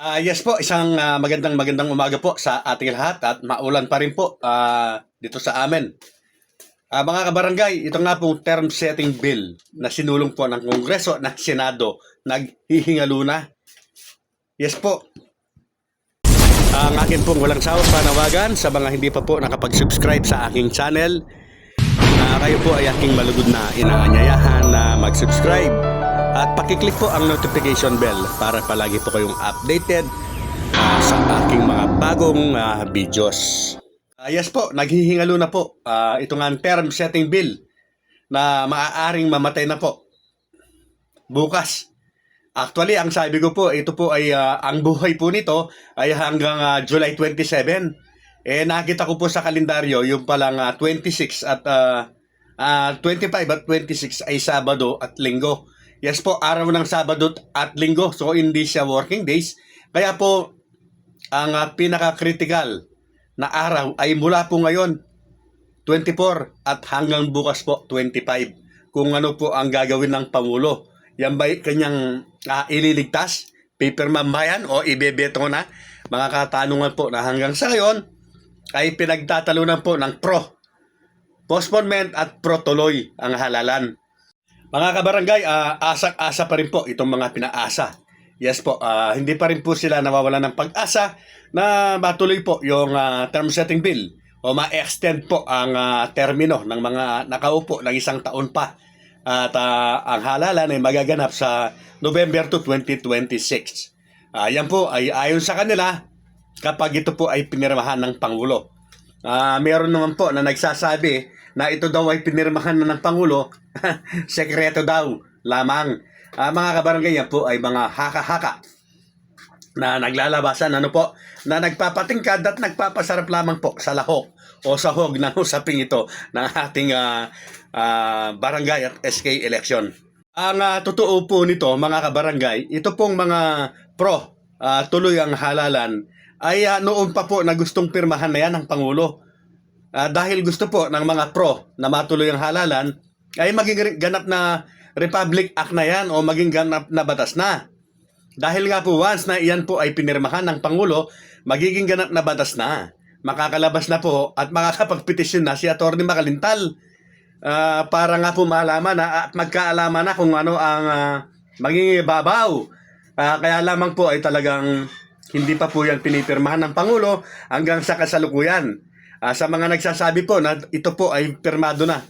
Ah, yes po, isang ah, magandang magandang umaga po sa ating lahat at maulan pa rin po ah, dito sa amin. Ah, mga kabarangay, ito nga pong term setting bill na sinulong po ng Kongreso ng Senado naghihingalo na. Yes po. Ang akin pong walang sawang panawagan sa mga hindi pa po nakapag-subscribe sa aking channel na kayo po ay aking malugod na inaanyayahan na mag-subscribe at pakiclick po ang notification bell para palagi po kayong updated ah, sa aking mga bagong ah, videos. Ah, yes po, naghihingalo na po. Ah, ito nga term setting bill na maaaring mamatay na po. Bukas. Actually, ang sabi ko po, ito po ay ah, ang buhay po nito ay hanggang ah, July 27. Eh nakita ko po sa kalendaryo yung palang ah, 26 at ah, ah, 25 at 26 ay Sabado at Linggo. Yes po, araw ng Sabado at Linggo. So hindi siya working days. Kaya po ang ah, pinaka-critical na araw ay mula po ngayon 24 at hanggang bukas po 25 kung ano po ang gagawin ng Pangulo. Yan ba kanyang ah, ililigtas? Paperman ba yan o ibebeto na? Mga katanungan po na hanggang sa ngayon ay pinagtatalunan po ng pro. Postponement at pro tuloy ang halalan. Mga kabarangay, ah, asa-asa pa rin po itong mga pinaasa. Yes po, ah, hindi pa rin po sila nawawala ng pag-asa na matuloy po yung ah, term setting bill o ma-extend po ang ah, termino ng mga nakaupo ng isang taon pa. At ah, ang halalan ay magaganap sa November to 2026. Ah, yan po ay ayon sa kanila kapag ito po ay pinirmahan ng Pangulo. Ah, meron naman po na nagsasabi na ito daw ay pinirmahan na ng Pangulo, sekreto daw lamang. Ah, mga kabarangay, po ay mga haka-haka na naglalabasan, ano po, na nagpapatingkad at nagpapasarap lamang po sa lahok o sahog ng usaping ito ng ating ah, ah, barangay at SK election. Ang ah, totoo po nito, mga kabarangay, ito pong mga pro ah, tuloy ang halalan ay ah, noon pa po na gustong pirmahan na yan ng Pangulo. Ah, dahil gusto po ng mga pro na matuloy ang halalan, ay maging ganap na Republic Act na yan o maging ganap na batas na. Dahil nga po once na iyan po ay pinirmahan ng Pangulo, magiging ganap na batas na. Makakalabas na po at makakapagpetisyon na si Atty. Makalintal Ah, para nga po malaman na at magkaalaman na kung ano ang ah, magiging babaw. Ah, kaya lamang po ay talagang hindi pa po yan pinipirmahan ng Pangulo hanggang sa kasalukuyan. Ah, sa mga nagsasabi po na ito po ay pirmado na.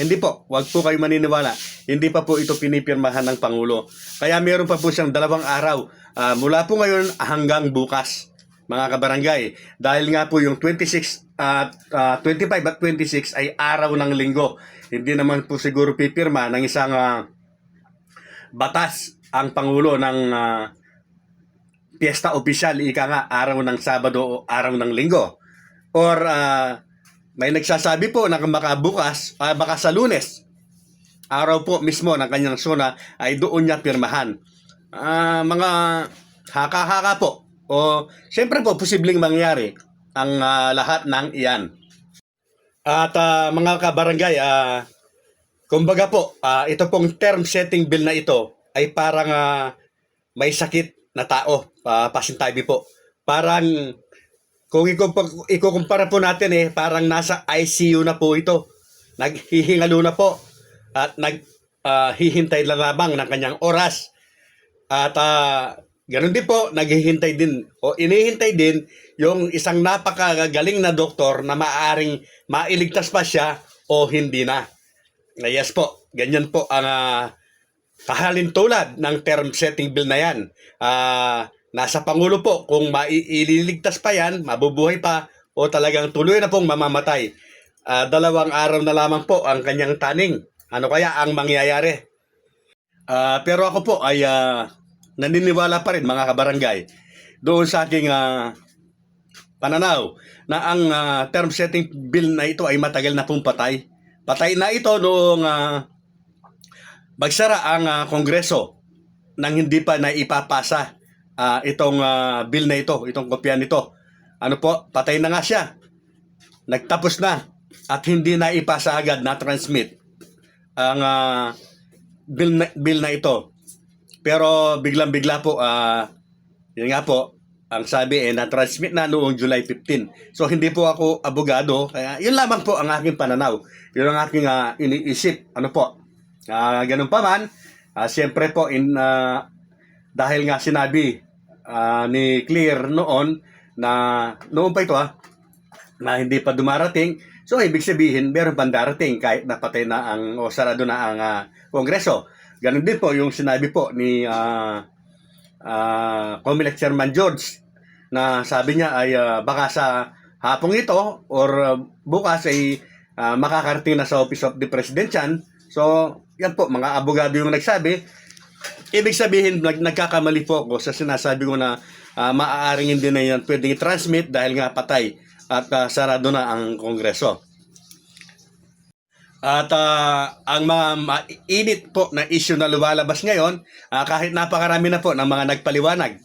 Hindi po, wag po kayo maniniwala. Hindi pa po ito pinipirmahan ng Pangulo. Kaya meron pa po siyang dalawang araw ah, mula po ngayon hanggang bukas mga kabarangay. Dahil nga po yung 26 at ah, 25 at 26 ay araw ng linggo. Hindi naman po siguro pipirma ng isang ah, batas ang Pangulo ng ah, piyesta opisyal, ika nga, araw ng Sabado o araw ng Linggo. Or ah, may nagsasabi po na baka bukas, ah, baka sa lunes, araw po mismo ng kanyang sona ay doon niya pirmahan. Ah, mga haka-haka po. O siyempre po posibleng mangyari ang ah, lahat ng iyan. At ah, mga kabarangay, ah, kumbaga po, ah, ito pong term setting bill na ito ay parang ah, may sakit na tao, uh, pasintabi po. Parang kung ikukumpara po natin eh, parang nasa ICU na po ito. Naghihingalo na po at naghihintay lang lamang ng kanyang oras. At ah, ganun din po, naghihintay din o inihintay din yung isang napakagaling na doktor na maaaring mailigtas pa siya o hindi na. Na yes po, ganyan po ang ah, kahalintulad ng term setting bill na yan. Ah, nasa Pangulo po kung maiililigtas pa yan, mabubuhay pa, o talagang tuloy na pong mamamatay. Ah, dalawang araw na lamang po ang kanyang taning. Ano kaya ang mangyayari? Ah, pero ako po ay ah, naniniwala pa rin mga kabarangay doon sa aking ah, pananaw na ang ah, term setting bill na ito ay matagal na pong patay. Patay na ito noong ah, magsara ang ah, Kongreso nang hindi pa na ah, itong ah, bill na ito, itong kopya nito. Ano po, patay na nga siya. Nagtapos na at hindi na ipasa agad na transmit ang ah, bill, na, bill na ito. Pero biglang-bigla po ah, Yun nga po, ang sabi eh, na-transmit na noong July 15. So, hindi po ako abogado, kaya yun lamang po ang aking pananaw. Yun ang aking ah, iniisip. Ano po? Ah, ganun pa man, ah, siyempre po, in, ah, dahil nga sinabi ah, ni Clear noon na noon pa ito ah, na hindi pa dumarating. So, ibig sabihin, meron pang darating kahit napatay na ang, o sarado na ang ah, kongreso. Ganon din po yung sinabi po ni ah ah Comelec Chairman George na sabi niya ay ah, baka sa hapong ito or ah, bukas ay ah, makakarating na sa Office of the President yan. So, yan po, mga abogado yung nagsabi. Ibig sabihin, nag nagkakamali po ako sa sinasabi ko na ah, maaaring hindi na yan pwedeng i-transmit dahil nga patay at ah, sarado na ang Kongreso. At ah, ang mga mainit po na issue na lumalabas ngayon, ah, kahit napakarami na po ng mga nagpaliwanag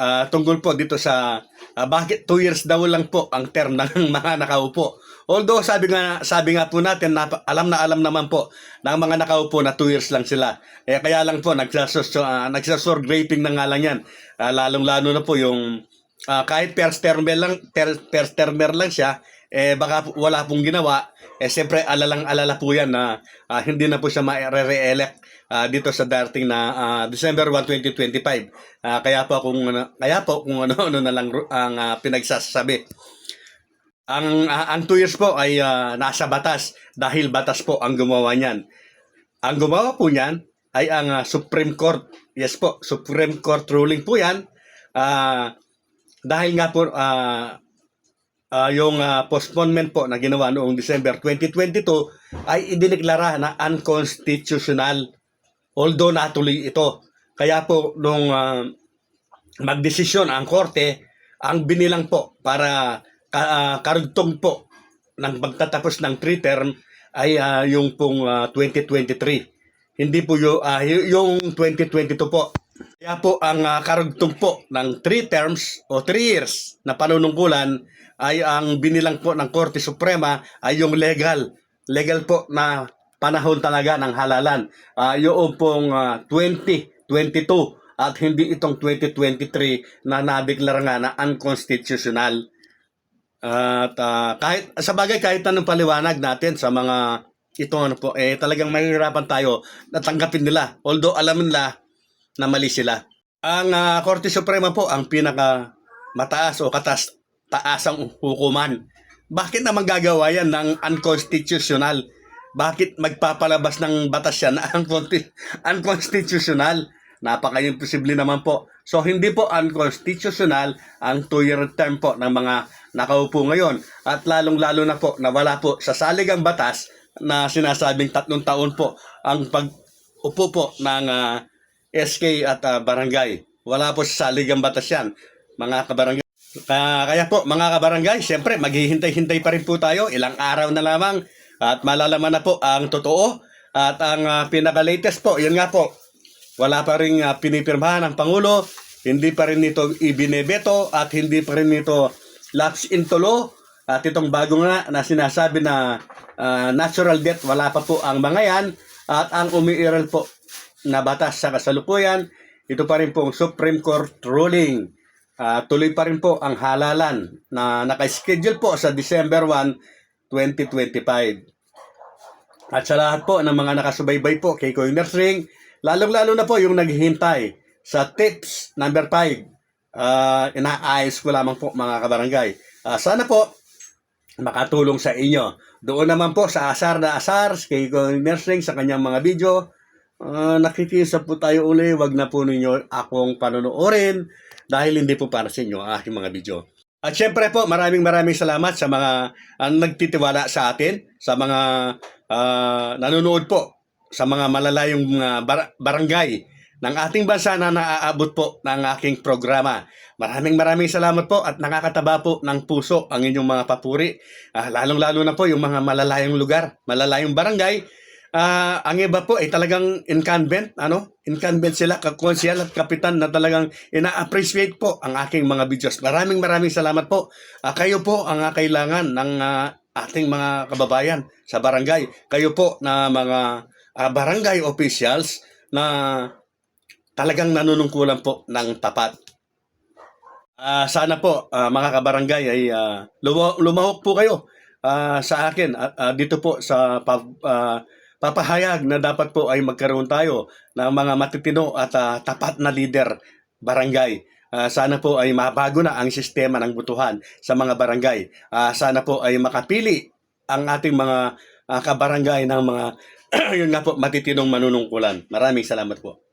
ah, tungkol po dito sa ah, bakit 2 years daw lang po ang term ng mga nakaupo. Although sabi nga sabi nga po natin na alam na alam naman po ng mga nakaupo na 2 years lang sila. Eh kaya lang po nagsasor uh, nagsasor grading na nga lang yan. Ah, lalong-lalo na po yung ah, kahit first termer lang ter, first termer lang siya eh baka wala pong ginawa eh siyempre alalang alala po yan na ah, hindi na po siya ma-re-elect ah, dito sa darating na ah, December 1, 2025. Ah, kaya po kung kaya po kung ano-ano na lang ang ah, pinagsasabi. Ang ah, ang 2 years po ay ah, nasa batas dahil batas po ang gumawa niyan. Ang gumawa po niyan ay ang ah, Supreme Court. Yes po, Supreme Court ruling po 'yan. Ah, dahil nga po ah, ah, yung ah, postponement po na ginawa noong December 2022 ay idineklara na unconstitutional although natuloy ito. Kaya po nung ah, magdesisyon ang korte, ang binilang po para ah, karugtong po ng pagtatapos ng three term ay ah, yung pong ah, 2023. Hindi po yung, yung 2022 po. Kaya po ang ah, karugtong po ng three terms o three years na panunungkulan ay ang binilang po ng Korte Suprema ay yung legal. Legal po na panahon talaga ng halalan. Ah, yung pong ah, 2022 at hindi itong 2023 na nadeklara nga na unconstitutional. At ah, kahit sa bagay kahit anong paliwanag natin sa mga ito ano po eh talagang mahihirapan tayo na tanggapin nila although alam nila na mali sila. Ang ah, Korte Suprema po ang pinaka mataas o katas taasang hukuman. Bakit naman gagawa yan ng unconstitutional? Bakit magpapalabas ng batas yan na unconsti- unconstitutional? Napaka-imposible naman po. So, hindi po unconstitutional ang two-year term po ng mga nakaupo ngayon. At lalong-lalo na po na wala po sa saligang batas na sinasabing tatlong taon po ang pag-upo po ng ah, SK at ah, barangay. Wala po sa saligang batas yan, mga kabarangay. Kaya, kaya po, mga kabarangay, siyempre, maghihintay-hintay pa rin po tayo. Ilang araw na lamang at malalaman na po ang totoo. At ang ah, pinaka-latest po, yun nga po, wala pa rin ah, pinipirmahan ng Pangulo, hindi pa rin ito ibinebeto at hindi pa rin ito lapse into law. At itong bago nga na sinasabi na ah, natural death, wala pa po ang mga yan. At ang umiiral po na batas sa kasalukuyan, ito pa rin pong Supreme Court ruling. Ah, tuloy pa rin po ang halalan na naka-schedule po sa December 1, 2025. At sa lahat po ng mga nakasubaybay po kay Coiners Ring, lalong-lalo na po yung naghihintay sa tips number 5. Ah, inaayos ko lamang po mga kabarangay. Ah, sana po makatulong sa inyo. Doon naman po sa asar na asar kay Coiners Ring sa kanyang mga video. Ah, nakikisa po tayo uli. Wag na po ninyo akong panonoorin dahil hindi po para sa inyo ang aking mga video. At syempre po, maraming maraming salamat sa mga ang nagtitiwala sa atin, sa mga ah, nanonood po, sa mga malalayong ah, bar- barangay ng ating bansa na naaabot po ng aking programa. Maraming maraming salamat po at nakakataba po ng puso ang inyong mga papuri. Ah, lalong-lalo na po yung mga malalayong lugar, malalayong barangay. Ah, ang iba po ay talagang incumbent, ano? Incumbent sila, kakonsyal at kapitan na talagang ina-appreciate po ang aking mga videos. Maraming maraming salamat po. Ah, kayo po ang kailangan ng ah, ating mga kababayan sa barangay. Kayo po na mga ah, barangay officials na talagang nanunungkulan po ng tapat. Ah, sana po ah, mga kabarangay ay luma- lumahok po kayo ah, sa akin at ah, dito po sa ah, papahayag na dapat po ay magkaroon tayo ng mga matitino at ah, tapat na leader barangay. Ah, sana po ay mabago na ang sistema ng butuhan sa mga barangay. Ah, sana po ay makapili ang ating mga ah, kabarangay ng mga yun nga po matitinong manunungkulan. Maraming salamat po.